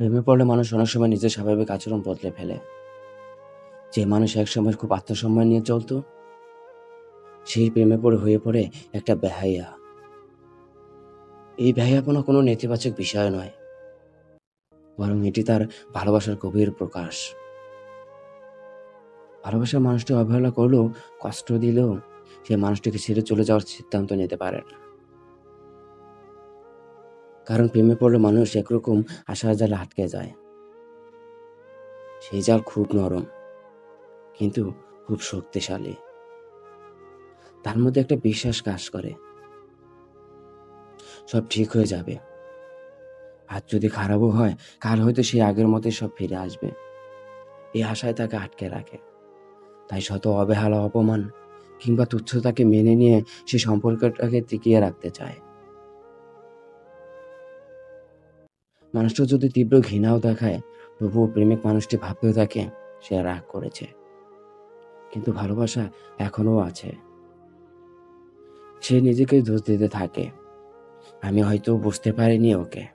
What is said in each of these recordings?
প্রেমে পড়লে মানুষ অনেক সময় নিজের স্বাভাবিক আচরণ বদলে ফেলে। যে মানুষ একসময় খুব আত্মসম্মান নিয়ে চলতো, সেই প্রেমে পড়ে হয়ে পড়ে একটা বেহাইয়া এই বেহাইয়াপনা কোনো নেতিবাচক বিষয় নয়, বরং এটি তার ভালোবাসার গভীর প্রকাশ। ভালোবাসার মানুষটি অবহেলা করলেও, কষ্ট দিলেও সে মানুষটিকে ছেড়ে চলে যাওয়ার সিদ্ধান্ত নিতে পারে না। কারণ প্রেমে পড়লে মানুষ একরকম আশার জালে আটকে যায়। সেই জাল খুব নরম, কিন্তু খুব শক্তিশালী। তার মধ্যে একটা বিশ্বাস কাজ করে। সব ঠিক হয়ে যাবে। আর যদি খারাপও হয়, কাল হয়তো সে আগের মতোই সব ফিরে আসবে। এই আশায় তাকে আটকে রাখে। তাই শত অবহেলা, অপমান কিংবা তুচ্ছতাকে মেনে নিয়ে সে সম্পর্কটাকে টিকিয়ে রাখতে চায়। মানুষটা যদি তীব্র ঘৃণাও দেখায়, তবুও প্রেমিক মানুষটি ভাবতেও থাকে সে রাগ করেছে। কিন্তু ভালোবাসা এখনও আছে। সে নিজেকে দোষ দিতে থাকে। আমি হয়তো বুঝতে পারিনি ওকে।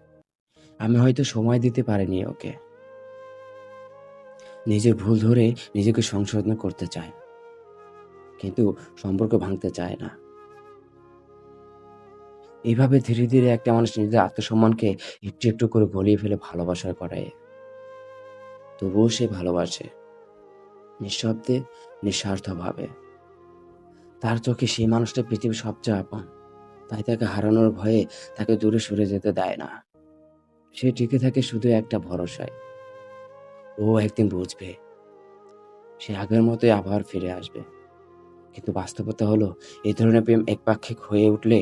আমি হয়তো সময় দিতে পারিনি ওকে। নিজের ভুল ধরে নিজেকে সংশোধন করতে চায়। কিন্তু সম্পর্ক ভাঙতে চায় না। এইভাবে ধীরে ধীরে একটা মানুষ নিজের আত্মসম্মানকে একটু একটু করে গলিয়ে ফেলে ভালোবাসার করায় তবুও সে ভালোবাসে। নিঃশব্দে, নিঃস্বার্থভাবে। তার চোখে সেই মানুষটা পৃথিবীর সবচেয়ে আপন। তাই তাকে হারানোর ভয়ে তাকে দূরে সরে যেতে দেয় না। সে টিকে থাকে শুধু একটা ভরসায়। ও একদিন বুঝবে। সে আগের মতোই আবার ফিরে আসবে। কিন্তু বাস্তবতা হলো, এই ধরনের প্রেম একপাক্ষিক হয়ে উঠলে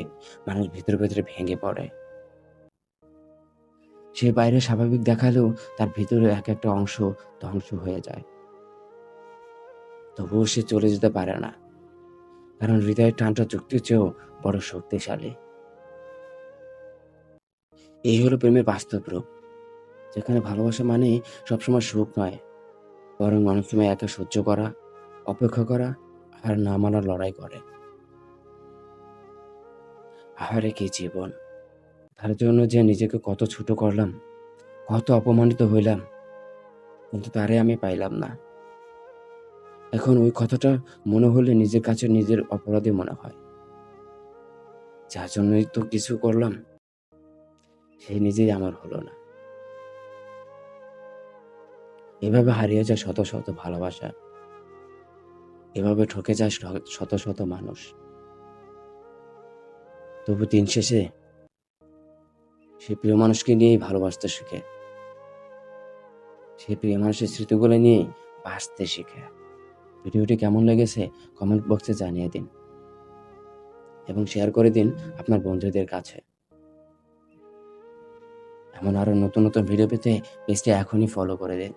মানুষ ভিতরে ভিতরে ভেঙে পড়ে। সে বাইরে স্বাভাবিক দেখালেও তার ভিতরে এক একটা অংশ ধ্বংস হয়ে যায়। তবুও সে চলে যেতে পারে না, কারণ হৃদয়ের টানটা যুক্তির চেয়েও বড় শক্তিশালী। এই হলো প্রেমের বাস্তব রূপ, যেখানে ভালোবাসা মানে সবসময় সুখ নয়, বরং অনেক সময় একা সহ্য করা, অপেক্ষা করা আর না মানার লড়াই করে। আহারে কি জীবন। তার জন্য যে নিজেকে কত ছোট করলাম, কত অপমানিত হইলাম, কিন্তু তারে আমি পাইলাম না। এখন ওই কথাটা মনে হলে নিজের কাছে নিজের অপরাধী মনে হয়। যার জন্যই তো কিছু করলাম, সে নিজেই আমার হলো না। এভাবে হারিয়ে যায় শত শত ভালোবাসা। এভাবে ঠকে যায় শত শত মানুষ। তবু দিন শেষে সে প্রিয় মানুষকে নিয়েই ভালোবাসতে শিখে। সে প্রিয় মানুষের স্মৃতিগুলো নিয়ে বাঁচতে শিখে। ভিডিওটি কেমন লেগেছে কমেন্ট বক্সে জানিয়ে দিন এবং শেয়ার করে দিন আপনার বন্ধুদের কাছে। এমন আরও নতুন নতুন ভিডিও পেতে পেজটি এখনই ফলো করে দিন।